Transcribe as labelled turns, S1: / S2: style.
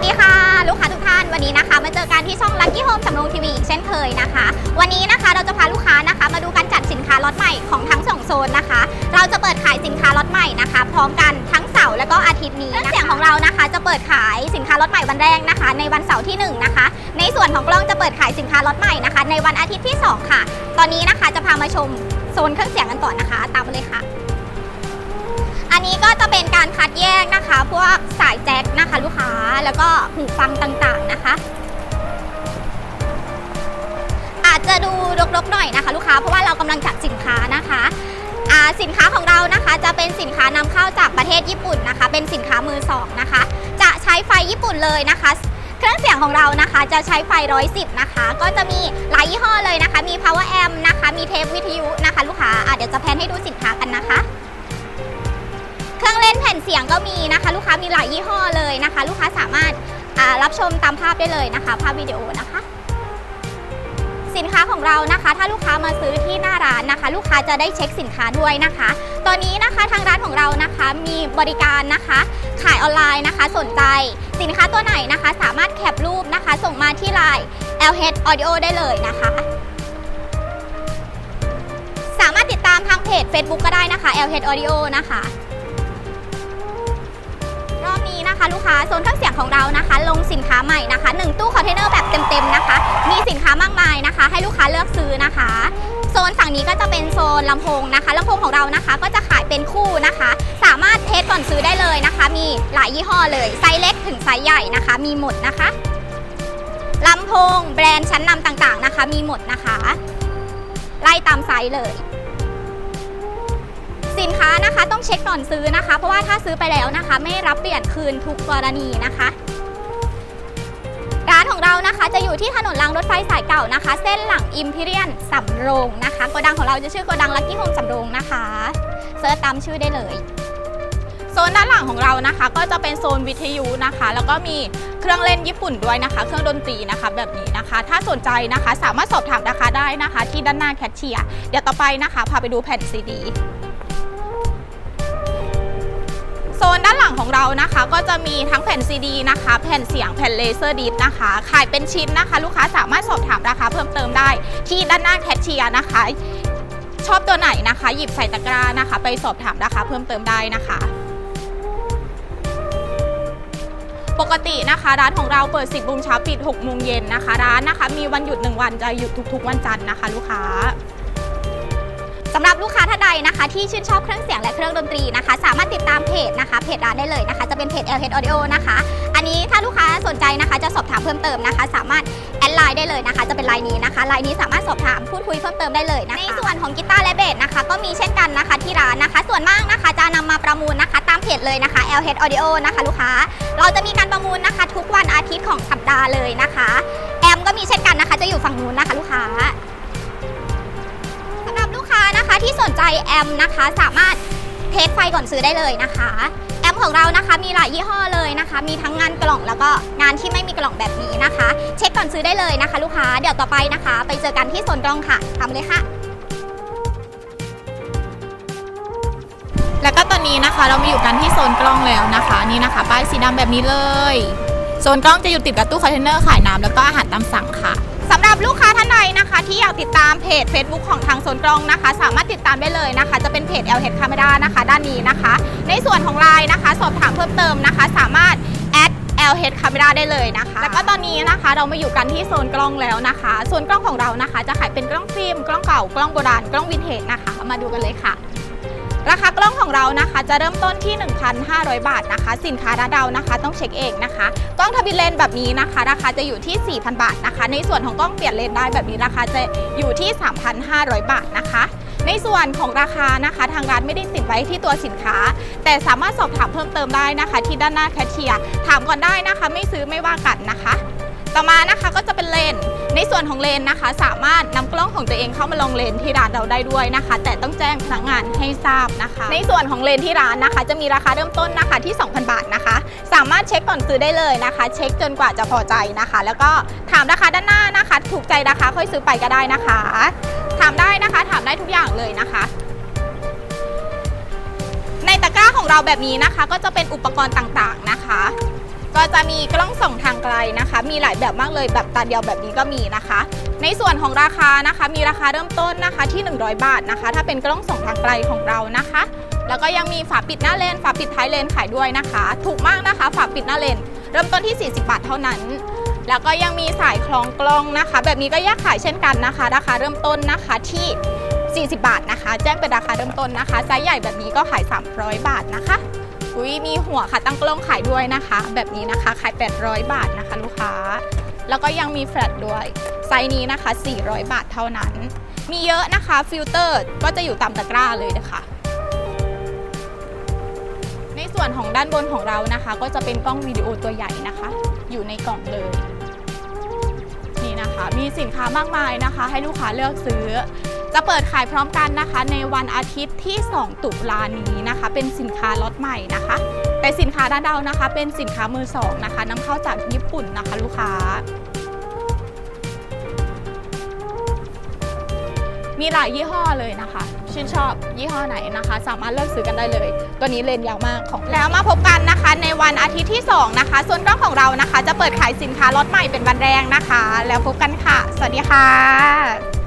S1: วัสดีค่ะ ลูกค้าทุกท่านวันนี้นะคะมาเจอกันที่ช่อง Lucky Home สำโรงทีวีอีกเช่นเคยนะคะ วันนี้นะคะเราจะพาลูกค้านะคะ มาดูการจัดสินค้าล็อตใหม่ของทั้งสองโซนนะคะ เราจะเปิดขายสินค้าล็อตใหม่นะคะ พร้อมกันทั้งเสาร์และก็อาทิตย์นี้นะคะเสียงของเรานะคะ จะเปิดขายสินค้าล็อตใหม่วันแรกนะคะ ในวันเสาร์ที่หนึ่งนะคะในส่วนของกล้องจะเปิดขายสินค้าล็อตใหม่นะคะ ในวันอาทิตย์ที่สองค่ะ ตอนนี้นะคะจะพามาชมโซนเครื่องเสียงกันก่อนนะคะ ตามมาเลยค่ะ อันนี้ก็จะเป็นการคัดแยกนะคะ พวกสายแจ็คนะคะ ลูกค้าแล้วก็หูฟังต่างๆนะคะ อาจจะดูรกๆหน่อยนะคะ ลูกค้าเพราะว่าเรากำลังจัดสินค้านะคะสินค้าของเรานะคะจะเป็นสินค้านำเข้าจากประเทศญี่ปุ่นนะคะ เป็นสินค้ามือสองนะคะ จะใช้ไฟญี่ปุ่นเลยนะคะ เครื่องเสียงของเรานะคะจะใช้ไฟ110นะคะ ก็จะมีหลายยี่ห้อเลยนะคะ มี power amp นะคะ มีเทปวิทยุนะคะ ลูกค้าเดี๋ยวจะแพนให้ดูสินค้ากันนะคะ ผ่นเสียงก็มีนะคะ ลูกค้ามีหลายยี่ห้อเลยนะคะ ลูกค้าสามารถรับชมตามภาพได้เลยนะคะ ภาพวิดีโอนะคะ สินค้าของเรานะคะ ถ้าลูกค้ามาซื้อที่หน้าร้านนะคะ ลูกค้าจะได้เช็คสินค้าด้วยนะคะ ตอนนี้นะคะทางร้านของเรานะคะมีบริการนะคะ ขายออนไลน์นะคะ สนใจสินค้าตัวไหนนะคะ สามารถแคปรูปนะคะ ส่งมาที่ไลน์ LH Audio ได้เลยนะคะสามารถติดตามทางเพจ Facebook ก็ได้นะคะ LH Audio นะคะ นะคะ ลูกค้าโซนเครื่องเสียงของเรานะคะ ลงสินค้าใหม่นะคะ 1 ตู้คอนเทนเนอร์แบบเต็มๆนะคะ มีสินค้ามากมายนะคะ ให้ลูกค้าเลือกซื้อนะคะ โซนฝั่งนี้ก็จะเป็นโซนลำโพงนะคะลำโพงของเรานะคะ ก็จะขายเป็นคู่นะคะ สามารถเทสก่อนซื้อได้เลยนะคะ มีหลายยี่ห้อเลยไซส์เล็กถึงไซส์ใหญ่นะคะ มีหมดนะคะลำโพงแบรนด์ชั้นนำต่างๆนะคะ มีหมดนะคะ ไล่ตามไซส์เลย สินค้านะคะต้องเช็คก่อนซื้อนะคะ เพราะว่าถ้าซื้อไปแล้วนะคะ ไม่รับเปลี่ยนคืนทุกกรณีนะคะร้านของเรานะคะจะอยู่ที่ถนนรางรถไฟสายเก่านะคะ เส้นหลังอิมพีเรียนสำโรงนะคะโกดังของเราจะชื่อโกดังลักกี้โฮมสำโรงนะคะเซิร์ชตามชื่อได้เลยโซนด้านหลังของเรานะคะ ก็จะเป็นโซนวิทยุนะคะ แล้วก็มีเครื่องเล่นญี่ปุ่นด้วยนะคะ เครื่องดนตรีนะคะแบบนี้นะคะ ถ้าสนใจนะคะสามารถสอบถามราคาได้นะคะ ที่ด้านหน้าแคชเชียร์เดี๋ยวต่อไปนะคะ พาไปดูแผ่นซีดี โซนด้านหลังของเรานะคะ ก็จะมีทั้งแผ่นซีดีนะคะ แผ่นเสียงแผ่นเลเซอร์ดิสนะคะ ขายเป็นชิ้นนะคะ ลูกค้าสามารถสอบถามราคาเพิ่มเติมได้ ที่ด้านหน้าแคชเชียร์นะคะ ชอบตัวไหนนะคะ หยิบใส่ตะกร้านะคะ ไปสอบถามราคาเพิ่มเติมได้นะคะปกตินะคะร้านของเราเปิด 10โมงเช้าปิด6โมงเย็นนะคะ ร้านนะคะ มีวันหยุด 1 วันจะหยุดทุกๆ วันจันทร์นะคะ ลูกค้า สำหรับลูกค้าท่านใดนะคะ ที่ชื่นชอบเครื่องเสียงและเครื่องดนตรีนะคะ สามารถติดตามเพจนะคะเพจร้านได้เลยนะคะ จะเป็นเพจ LH Audio นะคะ อันนี้ถ้าลูกค้าสนใจนะคะ จะสอบถามเพิ่มเติมนะคะ สามารถแอดไลน์ได้เลยนะคะ จะเป็นไลน์นี้นะคะไลน์นี้สามารถสอบถามพูดคุยเพิ่มเติมได้เลยนะคะในส่วนของกีตาร์และเบสนะคะ ก็มีเช่นกันนะคะที่ร้านนะคะ ส่วนมากนะคะจะนำมาประมูลนะคะ ตามเพจเลยนะคะ LH Audio นะคะลูกค้า เราจะมีการประมูลนะคะ ทุกวันอาทิตย์ของสัปดาห์เลยนะคะ แอมก็มีเช่นกันนะคะ จะอยู่ฝั่งนู้นนะคะ ลูกค้า แอมนะคะสามารถเทสไฟก่อนซื้อได้เลยนะคะ แอมของเรานะคะมีหลายยี่ห้อเลยนะคะ มีทั้งงานกล่องแล้วก็งานที่ไม่มีกล่องแบบนี้นะคะ เช็คก่อนซื้อได้เลยนะคะ ลูกค้าเดี๋ยวต่อไปนะคะ ไปเจอกันที่โซนกล้องค่ะทำเลยค่ะ
S2: แล้วก็ตอนนี้นะคะเรามาอยู่กันที่โซนกล้องแล้วนะคะนี่นะคะ ป้ายสีดำแบบนี้เลย โซนกล้องจะอยู่ติดกับตู้คอนเทนเนอร์ขายน้ำแล้วก็อาหารตามสั่งค่ะ
S1: สำหรับลูกค้าท่านใดนะคะ ที่อยากติดตามเพจ Facebook ของทางโซนกล้องนะคะ สามารถติดตามได้เลยนะคะ จะเป็นเพจ LH Camera นะคะ ด้านนี้นะคะ ในส่วนของไลน์นะคะ สอบถามเพิ่มเติมนะคะ สามารถแอด LH Camera ได้เลยนะคะ แล้วก็ตอนนี้นะคะเรามาอยู่กันที่โซนกล้องแล้วนะคะ โซนกล้องของเรานะคะ จะขายเป็นกล้องฟิล์ม กล้องเก่า กล้องโบราณ กล้องวินเทจนะคะ มาดูกันเลยค่ะ ของเรานะคะ จะเริ่มต้นที่ 1,500 บาทนะคะ สินค้าระดาวนะคะ ต้องเช็คเองนะคะ กล้องทวินเลนแบบนี้นะคะ ราคาจะอยู่ที่ 4,000 บาทนะคะ ในส่วนของกล้องเปลี่ยนเลนได้แบบนี้ราคาจะอยู่ที่ 3,500 บาทนะคะในส่วนของราคานะคะ ทางร้านไม่ได้ติดไว้ที่ตัวสินค้า แต่สามารถสอบถามเพิ่มเติมได้นะคะ ที่ด้านหน้าแคชเชียร์ถามก่อนได้นะคะ ไม่ซื้อไม่ว่ากันนะคะ ต่อมานะคะก็จะเป็นเลน ในส่วนของเลนนะคะ สามารถนำกล้องของตัวเองเข้ามาลงเลนที่ร้านเราได้ด้วยนะคะ แต่ต้องแจ้งพนักงานให้ทราบนะคะ ในส่วนของเลนที่ร้านนะคะ จะมีราคาเริ่มต้นนะคะที่ 2,000 บาทนะคะ สามารถเช็คก่อนซื้อได้เลยนะคะ เช็คจนกว่าจะพอใจนะคะ แล้วก็ถามราคาด้านหน้านะคะ ถูกใจราคาค่อยซื้อไปก็ได้นะคะ ถามได้นะคะถามได้ทุกอย่างเลยนะคะในตะกร้าของเราแบบนี้นะคะ ก็จะเป็นอุปกรณ์ต่างๆนะคะ
S2: ก็จะมีกล้องส่องทางไกลนะคะ มีหลายแบบมากเลยแบบตาเดียวแบบนี้ก็มีนะคะ ในส่วนของราคานะคะ มีราคาเริ่มต้นนะคะที่ 100 บาทนะคะ ถ้าเป็นกล้องส่องทางไกลของเรานะคะ แล้วก็ยังมีฝาปิดหน้าเลนฝาปิดท้ายเลนขายด้วยนะคะ ถูกมากนะคะ ฝาปิดหน้าเลนเริ่มต้นที่ 40 บาทเท่านั้นแล้วก็ยังมีสายคล้องกล้องนะคะ แบบนี้ก็แยกขายเช่นกันนะคะ ราคาเริ่มต้นนะคะที่ 40 บาทนะคะ แจ้งเป็นราคาเริ่มต้นนะคะไซส์ใหญ่แบบนี้ก็ขาย 300 บาทนะคะุยมีหัวค่ะตั้งกล้องขายด้วยนะคะ แบบนี้นะคะขาย 800 บาทนะคะลูกค้า แล้วก็ยังมีแฟลชด้วยไซส์นี้นะคะ 400 บาทเท่านั้น มีเยอะนะคะฟิลเตอร์ก็จะอยู่ตามตะกร้าเลยนะคะในส่วนของด้านบนของเรานะคะ ก็จะเป็นกล้องวิดีโอตัวใหญ่นะคะ อยู่ในกล่องเลยนี่นะคะ มีสินค้ามากมายนะคะ ให้ลูกค้าเลือกซื้อ จะเปิดขายพร้อมกันนะคะ ในวันอาทิตย์ที่ 2 ตุลานี้นะคะ เป็นสินค้าล็อตใหม่นะคะ แต่สินค้าด้านเดานะคะ เป็นสินค้ามือสองนะคะนำเข้าจากญี่ปุ่นนะคะลูกค้า มีหลายยี่ห้อเลยนะคะ ชื่นชอบยี่ห้อไหนนะคะ สามารถเลือกซื้อกันได้เลย ตัวนี้เลนยาวมากของแล้วมาพบกันนะคะ ในวันอาทิตย์ที่ 2 นะคะ ส่วนกล้องของเรานะคะ จะเปิดขายสินค้าล็อตใหม่เป็นวันแรกนะคะ แล้วพบกันค่ะ สวัสดีค่ะ